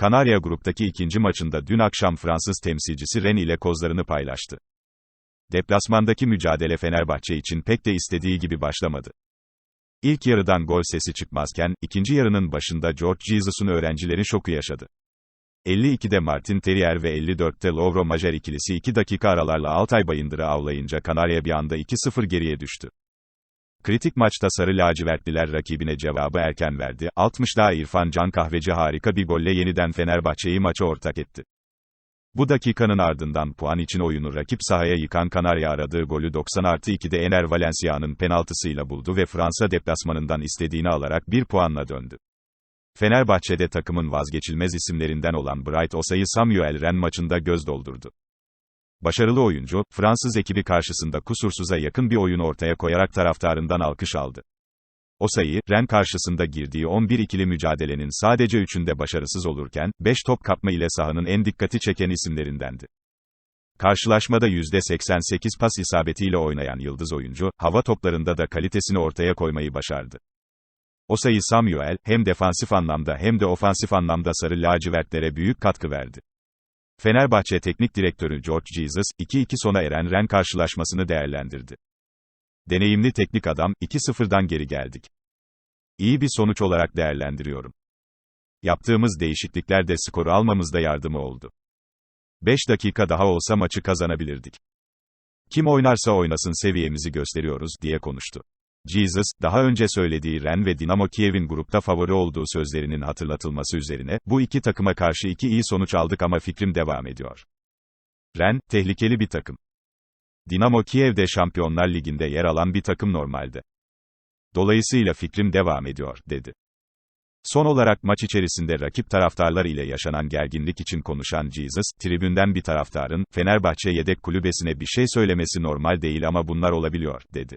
Kanarya gruptaki ikinci maçında dün akşam Fransız temsilcisi Rennes ile kozlarını paylaştı. Deplasmandaki mücadele Fenerbahçe için pek de istediği gibi başlamadı. İlk yarıdan gol sesi çıkmazken, ikinci yarının başında George Jesus'un öğrencileri şoku yaşadı. 52'de Martin Terrier ve 54'te Lovro Majer ikilisi 2 dakika aralarla Altay Bayındır'ı avlayınca Kanarya bir anda 2-0 geriye düştü. Kritik maçta Sarı Lacivertliler rakibine cevabı erken verdi, 60'da İrfan Can Kahveci harika bir golle yeniden Fenerbahçe'yi maça ortak etti. Bu dakikanın ardından puan için oyunu rakip sahaya yıkan Kanarya aradığı golü 90 artı 2'de Ener Valencia'nın penaltısıyla buldu ve Fransa deplasmanından istediğini alarak bir puanla döndü. Fenerbahçe'de takımın vazgeçilmez isimlerinden olan Bright Osay'ı Samuel Ren maçında göz doldurdu. Başarılı oyuncu, Fransız ekibi karşısında kusursuza yakın bir oyun ortaya koyarak taraftarından alkış aldı. Osayi, Ren karşısında girdiği 11 ikili mücadelenin sadece 3'ünde başarısız olurken, 5 top kapma ile sahanın en dikkati çeken isimlerindendi. Karşılaşmada %88 pas isabetiyle oynayan yıldız oyuncu, hava toplarında da kalitesini ortaya koymayı başardı. Osayi Samuel, hem defansif anlamda hem de ofansif anlamda sarı lacivertlere büyük katkı verdi. Fenerbahçe Teknik Direktörü George Jesus, 2-2 sona eren Ren karşılaşmasını değerlendirdi. Deneyimli teknik adam, 2-0'dan geri geldik. İyi bir sonuç olarak değerlendiriyorum. Yaptığımız değişiklikler de skoru almamızda yardımı oldu. 5 dakika daha olsa maçı kazanabilirdik. Kim oynarsa oynasın seviyemizi gösteriyoruz, diye konuştu. Jesus, daha önce söylediği Ren ve Dinamo Kiev'in grupta favori olduğu sözlerinin hatırlatılması üzerine, bu iki takıma karşı iki iyi sonuç aldık ama fikrim devam ediyor. Ren, tehlikeli bir takım. Dinamo Kiev de Şampiyonlar Ligi'nde yer alan bir takım normalde. Dolayısıyla fikrim devam ediyor, dedi. Son olarak maç içerisinde rakip taraftarlar ile yaşanan gerginlik için konuşan Jesus, tribünden bir taraftarın, Fenerbahçe yedek kulübesine bir şey söylemesi normal değil ama bunlar olabiliyor, dedi.